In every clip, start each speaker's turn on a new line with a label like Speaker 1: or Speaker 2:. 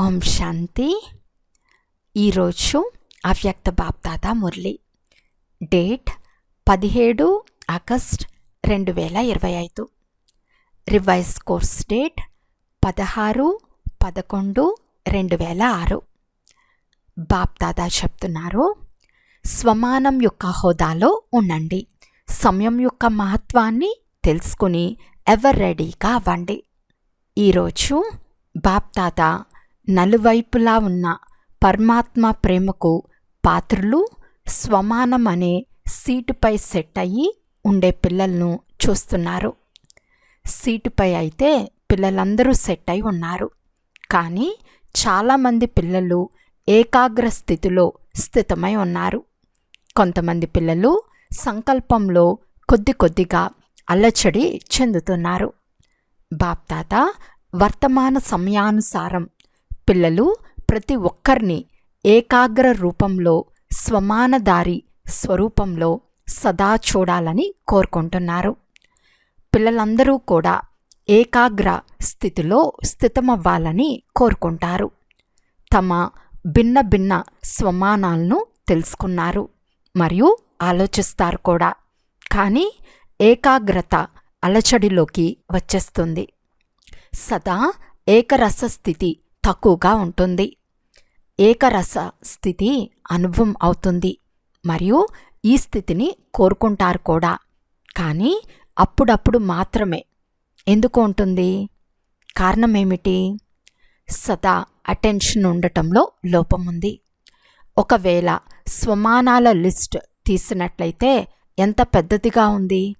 Speaker 1: ఓం శాంతి. ఈరోజు అవ్యక్త బాప్దాద మురళి. డేట్ పదిహేడు ఆగస్ట్ రెండు వేల ఇరవై ఐదు. రివైజ్ కోర్స్ డేట్ పదహారు పదకొండు రెండు వేల ఆరు. బాప్దాదా చెప్తున్నారు స్వమానం యొక్క హోదాలో ఉండండి. సమయం యొక్క మహత్వాన్ని తెలుసుకుని ఎవర్ రెడీగా అవ్వండి. ఈరోజు బాప్తాత నలువైపులా ఉన్న పరమాత్మ ప్రేమకు పాత్రలు స్వమానం అనే సీటుపై సెట్ అయ్యి ఉండే పిల్లలను చూస్తున్నారు. సీటుపై అయితే పిల్లలందరూ సెట్ అయి ఉన్నారు. కానీ చాలామంది పిల్లలు ఏకాగ్ర స్థితిలో స్థితమై ఉన్నారు. కొంతమంది పిల్లలు సంకల్పంలో కొద్ది కొద్దిగా అల్లచడి చెందుతున్నారు. బాప్తాత వర్తమాన సమయానుసారం పిల్లలు ప్రతి ఒక్కరిని ఏకాగ్ర రూపంలో స్వమానదారి స్వరూపంలో సదా చూడాలని కోరుకుంటున్నారు. పిల్లలందరూ కూడా ఏకాగ్ర స్థితిలో స్థితమవ్వాలని కోరుకుంటారు. తమ భిన్న భిన్న స్వమానాలను తెలుసుకున్నారు మరియు ఆలోచిస్తారు కూడా. కానీ ఏకాగ్రత అలచడిలోకి వచ్చేస్తుంది. సదా ఏకరస స్థితి తక్కువగా ఉంటుంది. ఏకరస స్థితి అనుభవం అవుతుంది. మరియు ఈ స్థితిని కోరుకుంటారు కూడా. కానీ అప్పుడప్పుడు మాత్రమే. ఎందుకు ఉంటుంది? కారణం ఏమిటి? సదా అటెన్షన్ ఉండటంలో లోపం ఉంది. ఒకవేళ స్వమానాల లిస్ట్ తీసినట్లయితే ఎంత పెద్దదిగా ఉంది?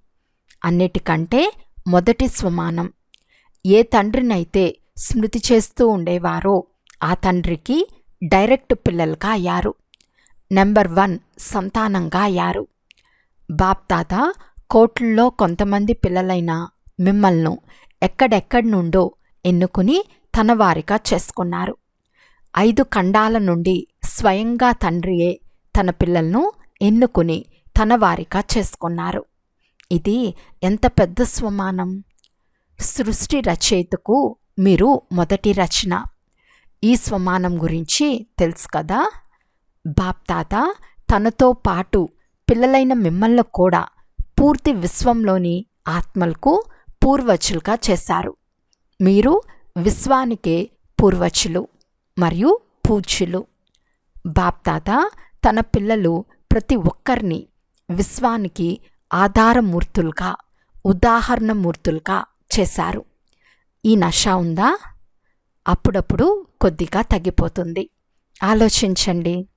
Speaker 1: అన్నిటికంటే మొదటి స్వమానం. ఏ తండ్రినైతే స్మృతి చేస్తూ ఉండేవారో. ఆ తండ్రికి డైరెక్ట్ పిల్లలుగా అయ్యారు. నెంబర్ వన్ సంతానంగా అయ్యారు. బాప్తాత కోట్లలో కొంతమంది పిల్లలైన మిమ్మల్ని ఎక్కడెక్కడి నుండో ఎన్నుకుని తన వారిగా చేసుకున్నారు. ఐదు ఖండాల నుండి స్వయంగా తండ్రియే తన పిల్లలను ఎన్నుకుని తన వారిగా చేసుకున్నారు. ఇది ఎంత పెద్ద స్వమానం! సృష్టి రచయితకు మీరు మొదటి రచన. ఈ స్వమానం గురించి తెలుసు కదా? బాప్తాత తనతో పాటు పిల్లలైన మిమ్మల్ని కూడా పూర్తి విశ్వంలోని ఆత్మలకు పూర్వచులుగా చేశారు. మీరు విశ్వానికే పూర్వచులు మరియు పూజ్యులు. బాప్తాత తన పిల్లలు ప్రతి ఒక్కరిని విశ్వానికి ఆధారమూర్తులుగా ఉదాహరణమూర్తులుగా చేశారు. ఈ నష ఉందా? అప్పుడప్పుడు కొద్దిగా తగ్గిపోతుంది. ఆలోచించండి.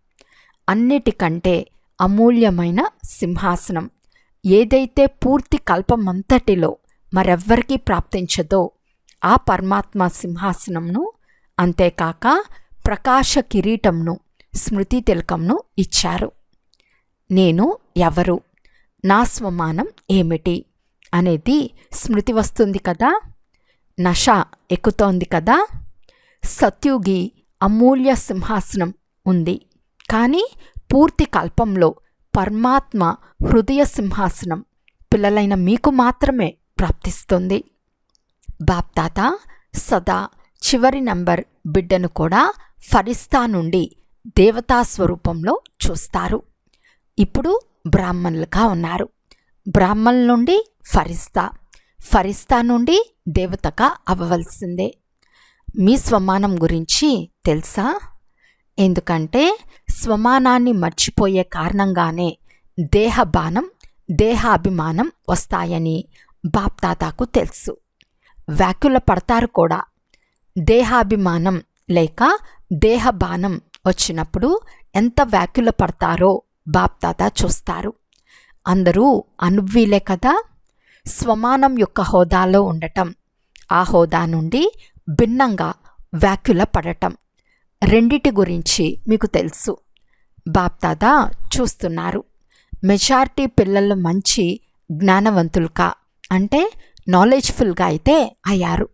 Speaker 1: అన్నిటికంటే అమూల్యమైన సింహాసనం. ఏదైతే పూర్తి కల్పమంతటిలో మరెవ్వరికీ ప్రాప్తించదో ఆ పరమాత్మ సింహాసనంను అంతేకాక ప్రకాశ కిరీటంను స్మృతి తిలకంను ఇచ్చారు. నేను ఎవరు? నా స్వమానం ఏమిటి? అనేది స్మృతి వస్తుంది కదా? నష ఎక్కుతోంది కదా? సత్యుగి అమూల్య సింహాసనం ఉంది. కానీ పూర్తి కల్పంలో పరమాత్మ హృదయ సింహాసనం పిల్లలైన మీకు మాత్రమే ప్రాప్తిస్తుంది. బాప్తాత సదా చివరి నంబర్ బిడ్డను కూడా ఫరిస్తా నుండి దేవతా స్వరూపంలో చూస్తారు. ఇప్పుడు బ్రాహ్మణులుగా ఉన్నారు. బ్రాహ్మణుల నుండి ఫరిస్తా ఫరిస్తా నుండి దేవతగా అవ్వవలసిందే. మీ స్వమానం గురించి తెలుసా? ఎందుకంటే స్వమానాన్ని మర్చిపోయే కారణంగానే దేహబానం దేహాభిమానం వస్తాయని బాప్తాతాకు తెలుసు. వ్యాకుల పడతారు కూడా. దేహాభిమానం లేక దేహబానం వచ్చినప్పుడు ఎంత వ్యాకుల పడతారో బాప్తాత చూస్తారు. అందరూ అనువ్వీలే కదా? స్వమానం యొక్క హోదాలో ఉండటం. ఆ హోదా నుండి భిన్నంగా వ్యాఖ్యుల పడటం రెండిటి గురించి మీకు తెలుసు. బాప్దాదా చూస్తున్నారు. మెజారిటీ పిల్లలు మంచి జ్ఞానవంతులుగా అంటే నాలెడ్జ్ఫుల్గా అయితే అయ్యారు.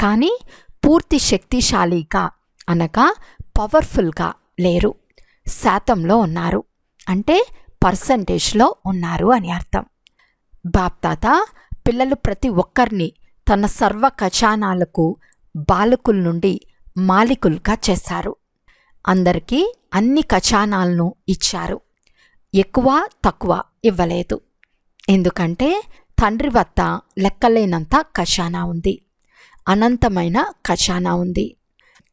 Speaker 1: కానీ పూర్తి శక్తిశాలిగా అనగా పవర్ఫుల్గా లేరు. శాతంలో ఉన్నారు. అంటే పర్సంటేజ్లో ఉన్నారు అని అర్థం. బాప్తాత పిల్లలు ప్రతి ఒక్కరిని తన సర్వ ఖజానాలకు బాలకుల నుండి మాలికులుగా చేశారు. అందరికీ అన్ని ఖజానాలను ఇచ్చారు. ఎక్కువ తక్కువ ఇవ్వలేదు. ఎందుకంటే తండ్రి వద్ద లెక్కలేనంత ఖజానా ఉంది. అనంతమైన ఖజానా ఉంది.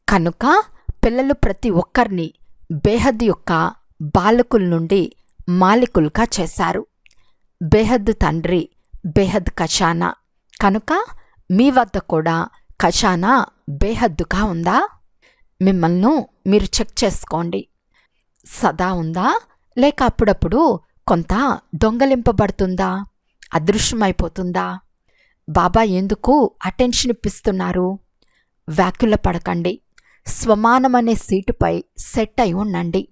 Speaker 1: కనుక పిల్లలు ప్రతి ఒక్కరిని బేహద్ యొక్క బాలకుల నుండి మాలికులుగా చేశారు. బేహద్ తండ్రి బేహద్ ఖజానా. కనుక మీ వద్ద కూడా ఖజానా బేహద్దుగా ఉందా? మిమ్మల్ని మీరు చెక్ చేసుకోండి. సదా ఉందా? లేక అప్పుడప్పుడు కొంత దొంగలింపబడుతుందా? అదృశ్యమైపోతుందా? బాబా ఎందుకు అటెన్షన్ ఇప్పిస్తున్నారు? వ్యాకుల పడకండి. స్వమానమనే సీటుపై సెట్ అయి ఉండండి.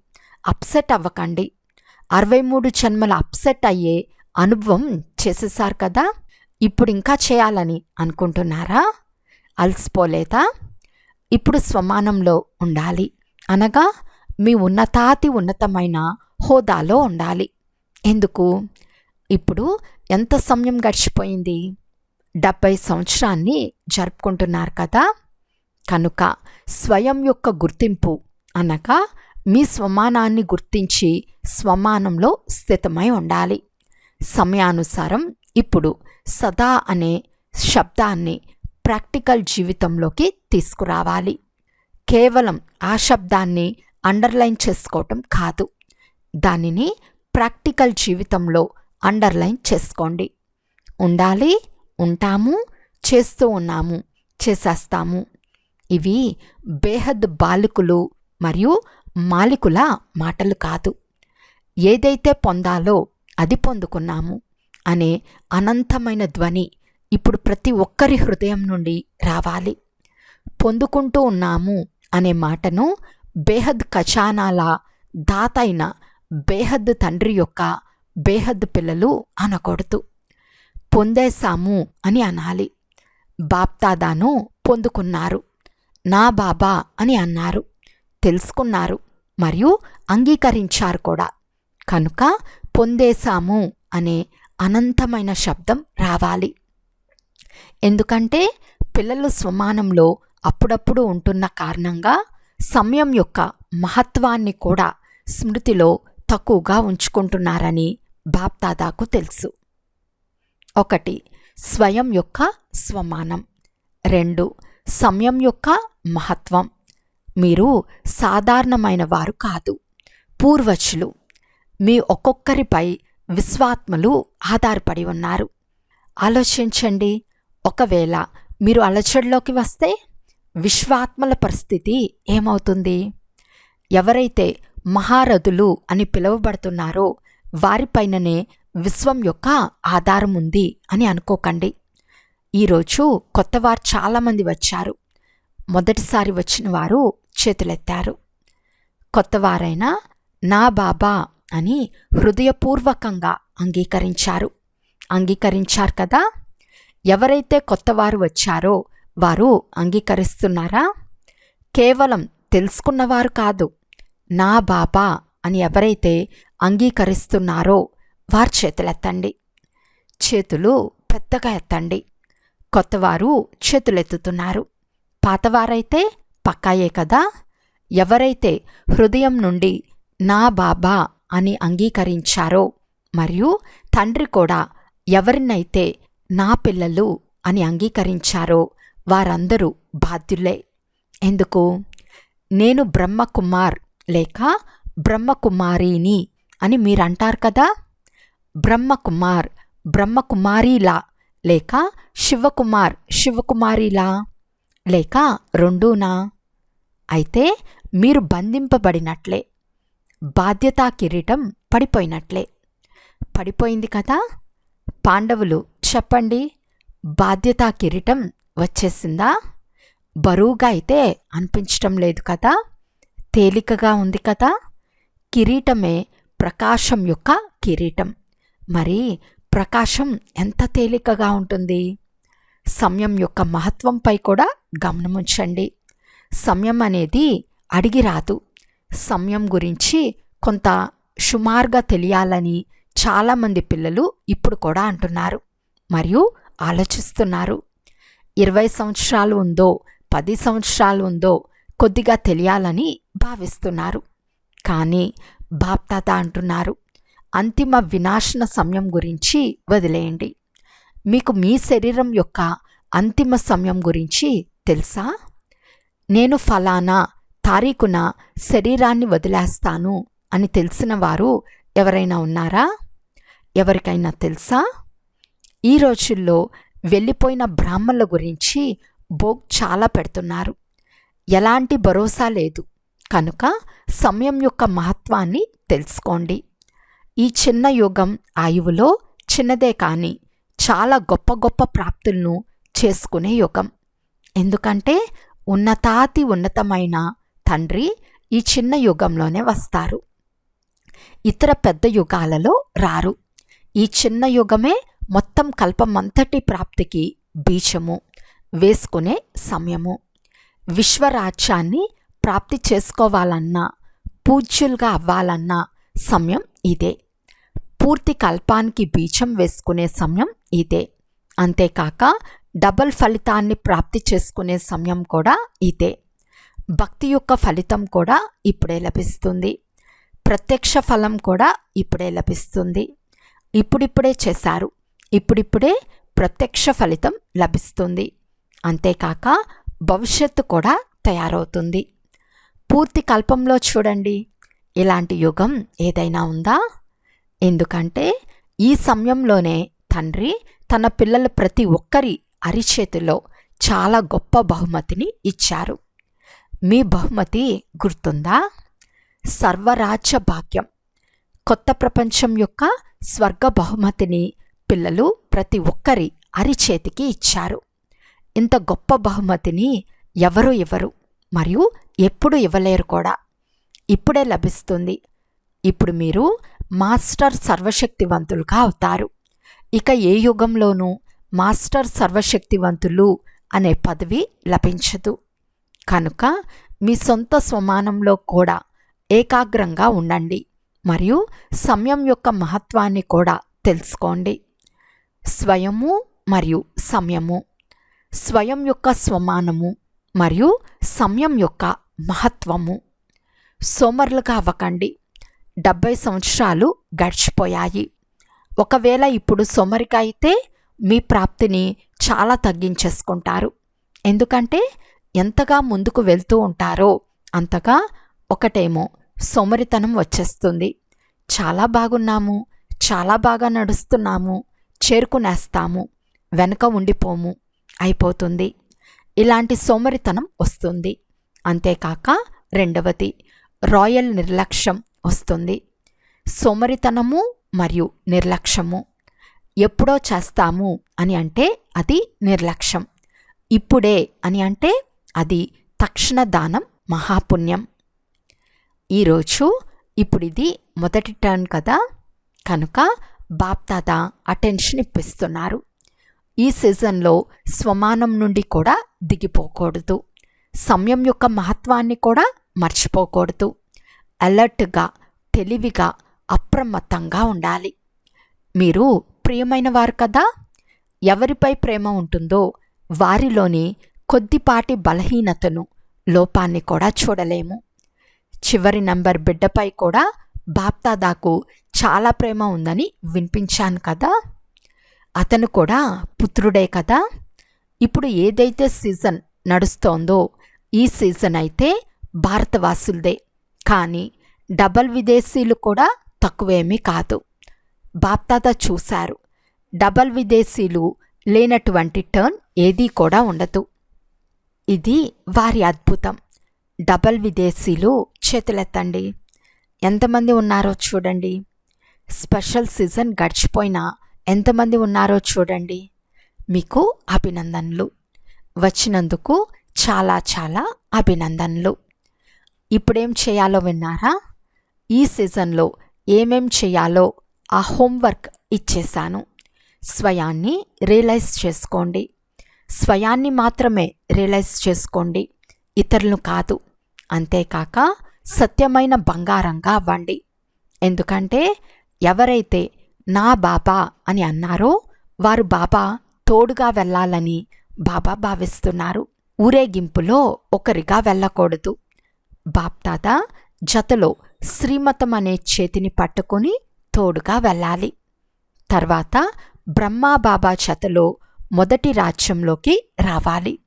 Speaker 1: అప్సెట్ అవ్వకండి. అరవై మూడు జన్మల అప్సెట్ అయ్యే అనుభవం చేసేసారు కదా? ఇప్పుడు ఇంకా చేయాలని అనుకుంటున్నారా? అలసిపోలేదా? ఇప్పుడు స్వమానంలో ఉండాలి. అనగా మీ ఉన్నతాతి ఉన్నతమైన హోదాలో ఉండాలి. ఎందుకు? ఇప్పుడు ఎంత సమయం గడిచిపోయింది? డెబ్బై సంవత్సరాన్ని జరుపుకుంటున్నారు కదా? కనుక స్వయం యొక్క గుర్తింపు అనగా మీ స్వమానాన్ని గుర్తించి స్వమానంలో స్థితమై ఉండాలి. సమయానుసారం ఇప్పుడు సదా అనే శబ్దాన్ని ప్రాక్టికల్ జీవితంలోకి తీసుకురావాలి. కేవలం ఆ శబ్దాన్ని అండర్లైన్ చేసుకోవటం కాదు. దానిని ప్రాక్టికల్ జీవితంలో అండర్లైన్ చేసుకోండి. ఉండాలి ఉంటాము చేస్తూ ఉన్నాము చేసేస్తాము. ఇవి బేహద్ బాలికులు మరియు మాలికుల మాటలు కాదు. ఏదైతే పొందాలో అది పొందుకున్నాము అనే అనంతమైన ధ్వని ఇప్పుడు ప్రతి ఒక్కరి హృదయం నుండి రావాలి. పొందుకుంటూ ఉన్నాము అనే మాటను బేహద్ ఖజానాల దాతైన బేహద్ తండ్రి యొక్క బేహద్ పిల్లలు అనకూడదు. పొందేశాము అని అనాలి. బాప్తాదాను పొందుకున్నారు. నా బాబా అని అన్నారు. తెలుసుకున్నారు మరియు అంగీకరించారు కూడా. కనుక పొందేశాము అనే అనంతమైన శబ్దం రావాలి. ఎందుకంటే పిల్లలు స్వమానంలో అప్పుడప్పుడు ఉంటున్న కారణంగా సమయం యొక్క మహత్వాన్ని కూడా స్మృతిలో తక్కువగా ఉంచుకుంటున్నారని బాప్తాదాకు తెలుసు. ఒకటి స్వయం యొక్క స్వమానం. రెండు సమయం యొక్క మహత్వం. మీరు సాధారణమైన వారు కాదు. పూర్వజులు. మీ ఒక్కొక్కరిపై విశ్వాత్మలు ఆధారపడి ఉన్నారు. ఆలోచించండి. ఒకవేళ మీరు అలచడిలోకి వస్తే విశ్వాత్మల పరిస్థితి ఏమవుతుంది? ఎవరైతే మహారథులు అని పిలువబడుతున్నారో వారిపైననే విశ్వం యొక్క ఆధారం ఉంది అని అనుకోకండి. ఈరోజు కొత్తవారు చాలామంది వచ్చారు. మొదటిసారి వచ్చిన వారు చేతులెత్తారు. కొత్తవారైనా నా బాబా అని హృదయపూర్వకంగా అంగీకరించారు. అంగీకరించారు కదా? ఎవరైతే కొత్తవారు వచ్చారో వారు అంగీకరిస్తున్నారా? కేవలం తెలుసుకున్నవారు కాదు నా బాబా అని ఎవరైతే అంగీకరిస్తున్నారో వారు చేతులెత్తండి. చేతులు పెద్దగా ఎత్తండి. కొత్తవారు చేతులెత్తుతున్నారు. పాతవారైతే పక్కాయే కదా? ఎవరైతే హృదయం నుండి నా బాబా అని అంగీకరించారో. మరియు తండ్రి కూడా ఎవరినైతే నా పిల్లలు అని అంగీకరించారో వారందరూ బాధ్యులే. ఎందుకు? నేను బ్రహ్మకుమార్ లేక బ్రహ్మకుమారిని అని మీరంటారు కదా? బ్రహ్మకుమార్ బ్రహ్మకుమారిలా లేక శివకుమార్ శివకుమారిలా లేక రెండూనా? అయితే మీరు బంధింపబడినట్లే. బాధ్యతా కిరీటం పడిపోయినట్లే. పడిపోయింది కదా? పాండవులు చెప్పండి బాధ్యతా కిరీటం వచ్చేసిందా? బరువుగా అయితే అనిపించటం లేదు కదా? తేలికగా ఉంది కదా? కిరీటమే ప్రకాశం యొక్క కిరీటం. మరి ప్రకాశం ఎంత తేలికగా ఉంటుంది? సమయం యొక్క మహత్వంపై కూడా గమనముంచండి. సమయం అనేది అడిగి రాదు. సమయం గురించి కొంత సుమారుగా తెలియాలని చాలామంది పిల్లలు ఇప్పుడు కూడా అంటున్నారు మరియు ఆలోచిస్తున్నారు. ఇరవై సంవత్సరాలు ఉందో పది సంవత్సరాలు ఉందో కొద్దిగా తెలియాలని భావిస్తున్నారు. కానీ బాప్తాత అంటున్నారు అంతిమ వినాశన సమయం గురించి వదిలేయండి. మీకు మీ శరీరం యొక్క అంతిమ సమయం గురించి తెలుసా? నేను ఫలానా తారీఖున శరీరాన్ని వదిలేస్తాను అని తెలిసిన వారు ఎవరైనా ఉన్నారా? ఎవరికైనా తెలుసా? ఈ రోజుల్లో వెళ్ళిపోయిన బ్రాహ్మణుల గురించి బోగ్ చాలా పెడుతున్నారు. ఎలాంటి భరోసా లేదు. కనుక సమయం యొక్క మహత్వాన్ని తెలుసుకోండి. ఈ చిన్న యుగం ఆయువులో చిన్నదే కానీ చాలా గొప్ప గొప్ప ప్రాప్తులను చేసుకునే యుగం. ఎందుకంటే ఉన్నతాతి ఉన్నతమైన తండ్రి ఈ చిన్న యుగంలోనే వస్తారు. ఇతర పెద్ద యుగాలలో రారు. ఈ చిన్న యుగమే మొత్తం కల్పమంతటి ప్రాప్తికి బీజము వేసుకునే సమయము. విశ్వరాజ్యాన్ని ప్రాప్తి చేసుకోవాలన్నా పూజ్యులుగా అవ్వాలన్న సమయం ఇదే. పూర్తి కల్పానికి బీజం వేసుకునే సమయం ఇదే. అంతేకాక డబల్ ఫలితాన్ని ప్రాప్తి చేసుకునే సమయం కూడా ఇదే. భక్తి యొక్క ఫలితం కూడా ఇప్పుడే లభిస్తుంది. ప్రత్యక్ష ఫలం కూడా ఇప్పుడే లభిస్తుంది. ఇప్పుడిప్పుడే చేశారు. ఇప్పుడిప్పుడే ప్రత్యక్ష ఫలితం లభిస్తుంది. అంతేకాక భవిష్యత్తు కూడా తయారవుతుంది. పూర్తి కల్పంలో చూడండి. ఇలాంటి యుగం ఏదైనా ఉందా? ఎందుకంటే ఈ సమయంలోనే తండ్రి తన పిల్లల ప్రతి ఒక్కరి అరిచేతిలో చాలా గొప్ప బహుమతిని ఇచ్చారు. మీ బహుమతి గుర్తుందా? సర్వరాజ్య భాగ్యం. కొత్త ప్రపంచం యొక్క స్వర్గ బహుమతిని పిల్లలు ప్రతి ఒక్కరి అరిచేతికి ఇచ్చారు. ఇంత గొప్ప బహుమతిని ఎవరు ఇవ్వరు మరియు ఎప్పుడు ఇవ్వలేరు కూడా. ఇప్పుడే లభిస్తుంది. ఇప్పుడు మీరు మాస్టర్ సర్వశక్తివంతులుగా అవుతారు. ఇక ఏ యుగంలోనూ మాస్టర్ సర్వశక్తివంతులు అనే పదవి లభించదు. కనుక మీ సొంత స్వమానంలో కూడా ఏకాగ్రంగా ఉండండి మరియు సమయం యొక్క మహత్వాన్ని కూడా తెలుసుకోండి. స్వయము మరియు సమయము స్వయం యొక్క స్వమానము మరియు సమయం యొక్క మహత్వము. సోమరులుగా అవ్వకండి. డెబ్బై సంవత్సరాలు గడిచిపోయాయి. ఒకవేళ ఇప్పుడు సోమరిక అయితే మీ ప్రాప్తిని చాలా తగ్గించేసుకుంటారు. ఎందుకంటే ఎంతగా ముందుకు వెళ్తూ ఉంటారో అంతగా ఒకటేమో సోమరితనం వచ్చేస్తుంది. చాలా బాగున్నాము చాలా బాగా నడుస్తున్నాము చేరుకునేస్తాము వెనక ఉండిపోము అయిపోతుంది. ఇలాంటి సోమరితనం వస్తుంది. అంతేకాక రెండవది రాయల్ నిర్లక్ష్యం వస్తుంది. సోమరితనము మరియు నిర్లక్ష్యము. ఎప్పుడో చేస్తాము అని అంటే అది నిర్లక్ష్యం. ఇప్పుడే అని అంటే అది తక్షణ దానం మహాపుణ్యం. ఈరోజు ఇప్పుడు ఇది మొదటి టర్న్ కదా? కనుక బాప్తాత అటెన్షన్ ఇప్పిస్తున్నారు. ఈ సీజన్లో స్వమానం నుండి కూడా దిగిపోకూడదు. సమయం యొక్క మహత్వాన్ని కూడా మర్చిపోకూడదు. అలర్ట్గా తెలివిగా అప్రమత్తంగా ఉండాలి. మీరు ప్రియమైన వారు కదా? ఎవరిపై ప్రేమ ఉంటుందో వారిలోని కొద్దిపాటి బలహీనతను లోపాన్ని కూడా చూడలేము. చివరి నంబర్ బిడ్డపై కూడా బాప్తాదాకు చాలా ప్రేమ ఉందని వినిపించాను కదా? అతను కూడా పుత్రుడే కదా? ఇప్పుడు ఏదైతే సీజన్ నడుస్తోందో ఈ సీజన్ అయితే భారతవాసులదే. కానీ డబల్ విదేశీలు కూడా తక్కువేమీ కాదు. బాప్తాత చూశారు. డబల్ విదేశీలు లేనటువంటి టర్న్ ఏదీ కూడా ఉండదు. ఇది వారి అద్భుతం. డబల్ విదేశీలు చేతులెత్తండి ఎంతమంది ఉన్నారో చూడండి. స్పెషల్ సీజన్ గడిచిపోయినా ఎంతమంది ఉన్నారో చూడండి. మీకు అభినందనలు. వచ్చినందుకు చాలా చాలా అభినందనలు. ఇప్పుడేం చేయాలో విన్నారా? ఈ సీజన్లో ఏమేం చేయాలో ఆ హోంవర్క్ ఇచ్చేశాను. స్వయాన్ని రియలైజ్ చేసుకోండి. స్వయాన్ని మాత్రమే రియలైజ్ చేసుకోండి. ఇతరులను కాదు. అంతేకాక సత్యమైన బంగారంగా అవ్వండి. ఎందుకంటే ఎవరైతే నా బాబా అని అన్నారో వారు బాబా తోడుగా వెళ్ళాలని బాబా భావిస్తున్నారు. ఊరేగింపులో ఒకరిగా వెళ్ళకూడదు. బాప్తాత జతలో శ్రీమతం అనే చేతిని పట్టుకొని తోడుగా వెళ్ళాలి. తర్వాత బ్రహ్మా బాబా జతలో మొదటి రాజ్యంలోకి రావాలి.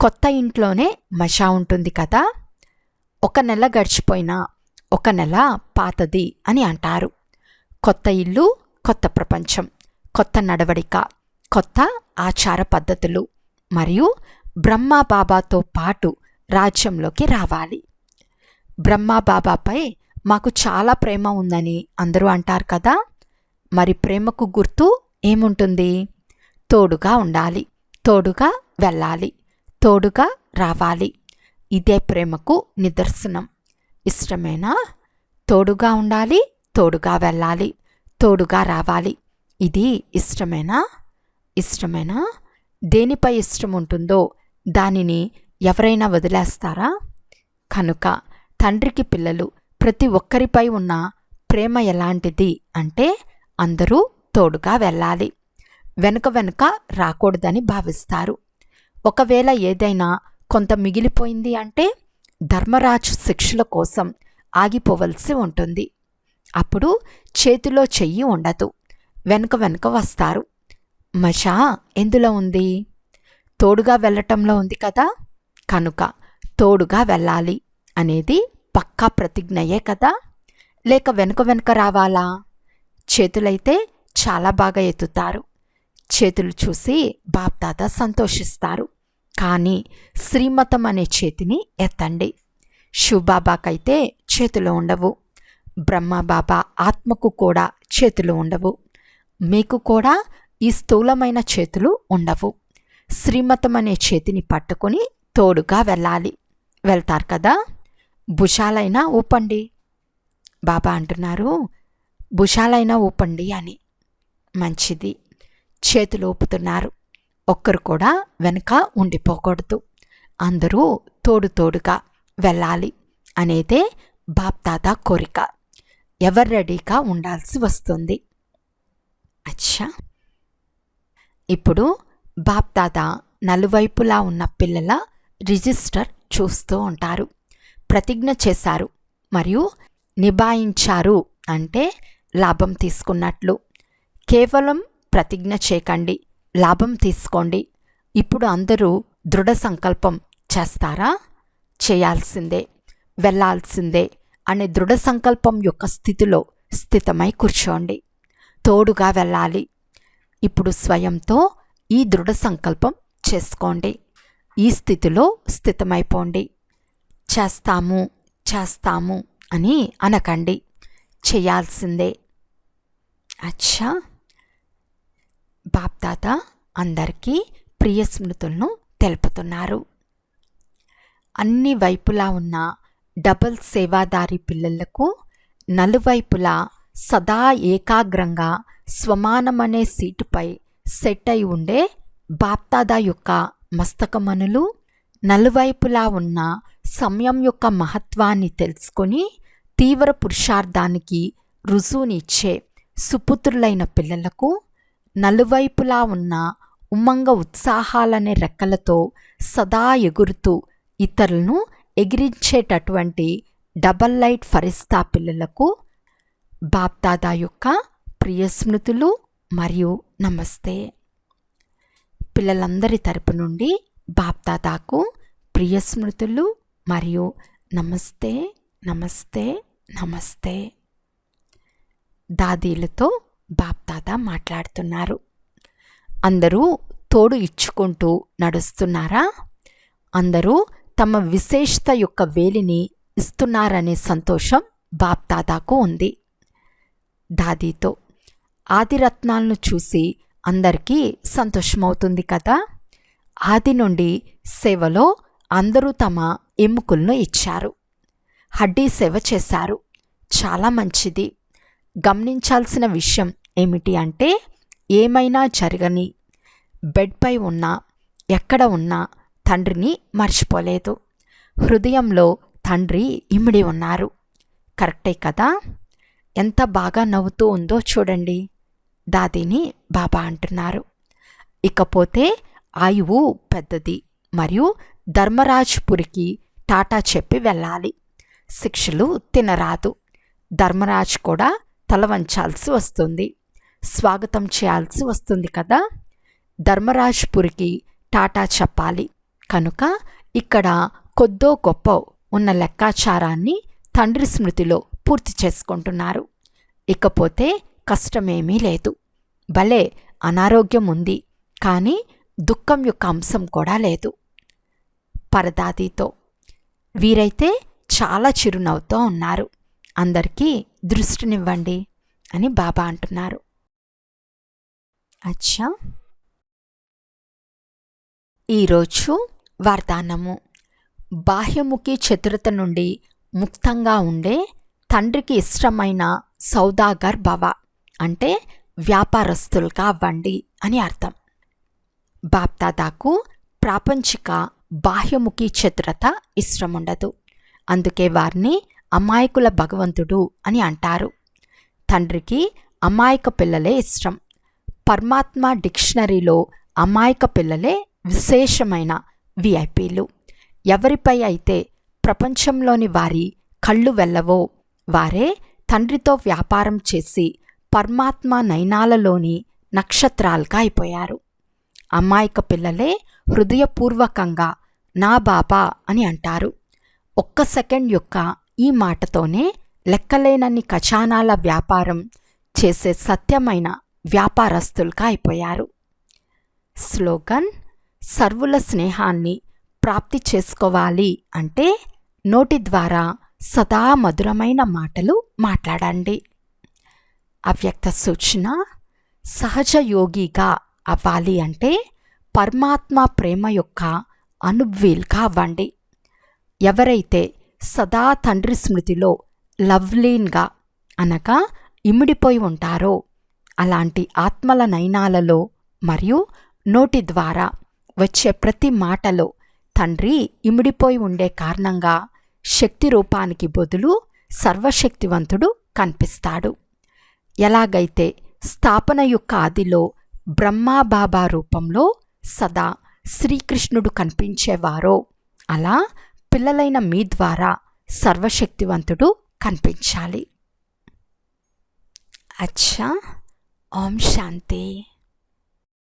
Speaker 1: కొత్త ఇంట్లోనే మషా ఉంటుంది కదా ఒక నెల గడిచిపోయినా ఒక నెల పాతది అని అంటారు. కొత్త ఇల్లు కొత్త ప్రపంచం కొత్త నడవడిక కొత్త ఆచార పద్ధతులు మరియు బ్రహ్మాబాబాతో పాటు రాజ్యంలోకి రావాలి. బ్రహ్మాబాబాపై మాకు చాలా ప్రేమ ఉందని అందరూ అంటారు కదా మరి ప్రేమకు గుర్తు ఏముంటుంది? తోడుగా ఉండాలి. తోడుగా వెళ్ళాలి. తోడుగా రావాలి. ఇదే ప్రేమకు నిదర్శనం. ఇష్టమేనా? తోడుగా ఉండాలి. తోడుగా వెళ్ళాలి. తోడుగా రావాలి. ఇది ఇష్టమేనా? ఇష్టమేనా? దేనిపై ఇష్టం ఉంటుందో దానిని ఎవరైనా వదిలేస్తారా? కనుక తండ్రికి పిల్లలు ప్రతి ఒక్కరిపై ఉన్న ప్రేమ ఎలాంటిది అంటే అందరూ తోడుగా వెళ్ళాలి. వెనుక వెనుక రాకూడదని భావిస్తారు. ఒకవేళ ఏదైనా కొంత మిగిలిపోయింది అంటే ధర్మరాజు శిక్షల కోసం ఆగిపోవలసి ఉంటుంది. అప్పుడు చేతిలో చెయ్యి ఉండదు. వెనుక వెనుక వస్తారు. మషా ఎందులో ఉంది? తోడుగా వెళ్ళటంలో ఉంది కదా? కనుక తోడుగా వెళ్ళాలి అనేది పక్కా ప్రతిజ్ఞయే కదా? లేక వెనుక వెనుక రావాలా? చేతులైతే చాలా బాగా ఎత్తుతారు. చేతులు చూసి బాప్దాద సంతోషిస్తారు. కానీ శ్రీమతం అనే చేతిని ఎత్తండి. శివబాబాకైతే చేతులు ఉండవు. బ్రహ్మబాబా ఆత్మకు కూడా చేతులు ఉండవు. మీకు కూడా ఈ స్థూలమైన చేతులు ఉండవు. శ్రీమతం అనే చేతిని పట్టుకొని తోడుగా వెళ్ళాలి. వెళ్తారు కదా? భుషాలైనా ఊపండి. బాబా అంటున్నారు భుషాలైనా ఊపండి అని. మంచిది. చేతులు ఊపుతున్నారు. ఒక్కరు కూడా వెనుక ఉండిపోకూడదు. అందరూ తోడు తోడుగా వెళ్ళాలి అనేదే బాప్తాత కోరిక. ఎవరు రెడీగా ఉండాల్సి వస్తుంది? అచ్చా! ఇప్పుడు బాప్దాదా నలువైపులా ఉన్న పిల్లల రిజిస్టర్ చూస్తూ ఉంటారు. ప్రతిజ్ఞ చేశారు. మరియు నిభాయించారు అంటే లాభం తీసుకున్నట్లు. కేవలం ప్రతిజ్ఞ చేయకండి లాభం తీసుకోండి. ఇప్పుడు అందరూ దృఢ సంకల్పం చేస్తారా? చేయాల్సిందే వెళ్ళాల్సిందే అనే దృఢ సంకల్పం యొక్క స్థితిలో స్థితమై కూర్చోండి. తోడుగా వెళ్ళాలి. ఇప్పుడు స్వయంతో ఈ దృఢ సంకల్పం చేసుకోండి. ఈ స్థితిలో స్థితమైపోండి. చేస్తాము చేస్తాము అని అనకండి. చేయాల్సిందే. అచ్చా! బాప్దాత అందరికీ ప్రియ స్మృతులను తెలుపుతున్నారు. అన్ని వైపులా ఉన్న డబుల్ సేవాదారి పిల్లలకు నలువైపులా సదా ఏకాగ్రంగా స్వమానమనే సీటుపై సెట్ అయి ఉండే బాప్తాదా యొక్క మస్తకమనులు నలువైపులా ఉన్న సమయం యొక్క మహత్వాన్ని తెలుసుకొని తీవ్ర పురుషార్థానికి రుజువునిచ్చే సుపుత్రులైన పిల్లలకు నలువైపులా ఉన్న ఉమ్మంగ ఉత్సాహాలనే రెక్కలతో సదా ఎగురుతూ ఇతరులను ఎగిరించేటటువంటి డబల్ లైట్ ఫరిస్తా పిల్లలకు బాప్దాదా యొక్క ప్రియ స్మృతులు మరియు నమస్తే. పిల్లలందరి తరపు నుండి బాప్దాదాకు ప్రియ స్మృతులు మరియు నమస్తే నమస్తే నమస్తే. దాదీలతో బాప్దాదా మాట్లాడుతున్నారు. అందరూ తోడు ఇచ్చుకుంటూ నడుస్తున్నారా? అందరూ తమ విశేషత యొక్క వేలిని ఇస్తున్నారనే సంతోషం బాప్దాదాకు ఉంది. దాదీతో ఆదిరత్నాలను చూసి అందరికీ సంతోషమవుతుంది కదా? ఆది నుండి సేవలో అందరూ తమ ఎముకలను ఇచ్చారు. హడ్డీ సేవ చేశారు. చాలా మంచిది. గమనించాల్సిన విషయం ఏమిటి అంటే ఏమైనా జరగని బెడ్పై ఉన్నా ఎక్కడ ఉన్నా తండ్రిని మర్చిపోలేదు. హృదయంలో తండ్రి ఇమిడి ఉన్నారు. కరెక్టే కదా? ఎంత బాగా నవ్వుతూ ఉందో చూడండి దాదిని బాబా అంటున్నారు. ఇకపోతే ఆయువు పెద్దది మరియు ధర్మరాజ్పురికి టాటా చెప్పి వెళ్ళాలి. శిక్షలు తినరాదు. ధర్మరాజ్ కూడా తల వంచాల్సి వస్తుంది. స్వాగతం చేయాల్సి వస్తుంది కదా? ధర్మరాజ్పురికి టాటా చెప్పాలి. కనుక ఇక్కడ కొద్దో గొప్ప ఉన్న లెక్కాచారాన్ని తండ్రి స్మృతిలో పూర్తి చేసుకుంటున్నారు. ఇకపోతే కష్టమేమీ లేదు. భలే అనారోగ్యం ఉంది. కానీ దుఃఖం యొక్క అంశం కూడా లేదు. పరదాదితో వీరైతే చాలా చిరునవ్వుతో ఉన్నారు. అందరికీ దృష్టినివ్వండి అని బాబా అంటున్నారు. అచ్చా. ఈరోజు వార్తాన్నము బాహ్యముఖి చతురత నుండి ముక్తంగా ఉండే తండ్రికి ఇష్టమైన సౌదాగర్ భవ అంటే వ్యాపారస్తులుగా అవ్వండి అని అర్థం. బాప్దాదాకు ప్రాపంచిక బాహ్యముఖి చతురత ఇష్టముండదు. అందుకే వారిని అమాయకుల భగవంతుడు అని అంటారు. తండ్రికి అమాయక పిల్లలే ఇష్టం. పరమాత్మ డిక్షనరీలో అమాయక పిల్లలే విశేషమైన విఐపీలు. ఎవరిపై అయితే ప్రపంచంలోని వారి కళ్ళు వెళ్ళవో వారే తండ్రితో వ్యాపారం చేసి పరమాత్మ నయనాలలోని నక్షత్రాలుగా అయిపోయారు. అమాయక పిల్లలే హృదయపూర్వకంగా నా బాబా అని అంటారు. ఒక్క సెకండ్ యొక్క ఈ మాటతోనే లెక్కలేనన్ని ఖజానాల వ్యాపారం చేసే సత్యమైన వ్యాపారస్తులుగా అయిపోయారు. స్లోగన్ సర్వుల స్నేహాన్ని ప్రాప్తి చేసుకోవాలి అంటే నోటి ద్వారా సదా మధురమైన మాటలు మాట్లాడండి. అవ్యక్త సూచన సహజ యోగిగా అవ్వాలి అంటే పరమాత్మ ప్రేమ యొక్క అనుభ్వీల్గా అవ్వండి. ఎవరైతే సదా తండ్రి స్మృతిలో లవ్లీన్గా అనగా ఇమిడిపోయి ఉంటారో. అలాంటి ఆత్మల నయనాలలో మరియు నోటి ద్వారా వచ్చే ప్రతి మాటలో తండ్రి ఇమిడిపోయి ఉండే కారణంగా శక్తి రూపానికి బదులు సర్వశక్తివంతుడు కనిపిస్తాడు. ఎలాగైతే స్థాపన యొక్క ఆదిలో బ్రహ్మాబాబా రూపంలో సదా శ్రీకృష్ణుడు కనిపించేవారో అలా పిల్లలైన మీ ద్వారా సర్వశక్తివంతుడు కనిపించాలి. అచ్చా. ఓం శాంతి.